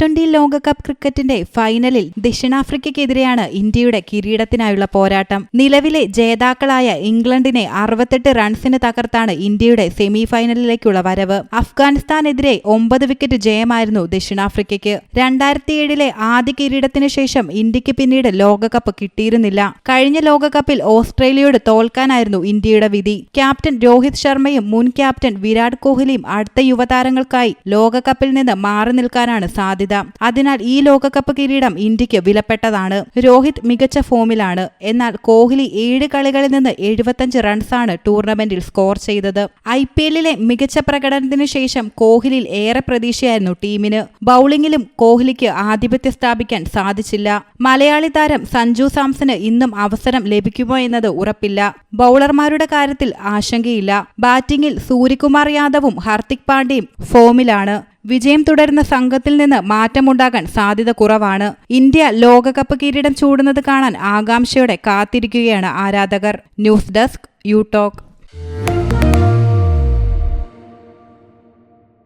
Twenty ലോകകപ്പ് ക്രിക്കറ്റിന്റെ ഫൈനലിൽ ദക്ഷിണാഫ്രിക്കയ്ക്കെതിരെയാണ് ഇന്ത്യയുടെ കിരീടത്തിനായുള്ള പോരാട്ടം. നിലവിലെ ജേതാക്കളായ ഇംഗ്ലണ്ടിനെ അറുപത്തെട്ട് റൺസിന് തകർത്താണ് ഇന്ത്യയുടെ സെമി ഫൈനലിലേക്കുള്ള വരവ്. അഫ്ഗാനിസ്ഥാനെതിരെ ഒമ്പത് വിക്കറ്റ് ജയമായിരുന്നു ദക്ഷിണാഫ്രിക്കയ്ക്ക്. രണ്ടായിരത്തിയേഴിലെ ആദ്യ കിരീടത്തിനു ശേഷം ഇന്ത്യയ്ക്ക് പിന്നീട് ലോകകപ്പ് കിട്ടിയിരുന്നില്ല. കഴിഞ്ഞ ലോകകപ്പിൽ ഓസ്ട്രേലിയയോട് തോൽക്കാനായിരുന്നു ഇന്ത്യയുടെ വിധി. ക്യാപ്റ്റൻ രോഹിത് ശർമ്മയും മുൻ ക്യാപ്റ്റൻ വിരാട് കോഹ്ലിയും അടുത്ത യുവതാരങ്ങൾക്കായി ലോകകപ്പിൽ നിന്ന് മാറി നിൽക്കാനാണ് സാധ്യത. അതിനാൽ ഈ ലോകകപ്പ് കിരീടം ഇന്ത്യയ്ക്ക് വിലപ്പെട്ടതാണ്. രോഹിത് മികച്ച ഫോമിലാണ്. എന്നാൽ കോഹ്ലി ഏഴ് കളികളിൽ നിന്ന് എഴുപത്തഞ്ച് റൺസാണ് ടൂർണമെന്റിൽ സ്കോർ ചെയ്തത്. ഐ പി എല്ലിലെ മികച്ച പ്രകടനത്തിന് ശേഷം കോഹ്ലിയിൽ ഏറെ പ്രതീക്ഷയായിരുന്നു ടീമിന്. ബൌളിംഗിലും കോഹ്ലിക്ക് ആധിപത്യം സ്ഥാപിക്കാൻ സാധിച്ചില്ല. മലയാളി താരം സഞ്ജു സാംസന് ഇന്നും അവസരം ലഭിക്കുമോ എന്നത് ഉറപ്പില്ല. ബൌളർമാരുടെ കാര്യത്തിൽ ആശങ്കയില്ല. ബാറ്റിംഗിൽ സൂര്യകുമാർ യാദവും ഹാർദിക് പാണ്ഡ്യയും ഫോമിലാണ്. വിജയം തുടരുന്ന സംഘത്തിൽ നിന്ന് മാറ്റമുണ്ടാകാൻ സാധ്യത കുറവാണ്. ഇന്ത്യ ലോകകപ്പ് കിരീടം ചൂടുന്നത് കാണാൻ ആകാംക്ഷയോടെ കാത്തിരിക്കുകയാണ് ആരാധകർ. News desk you talk.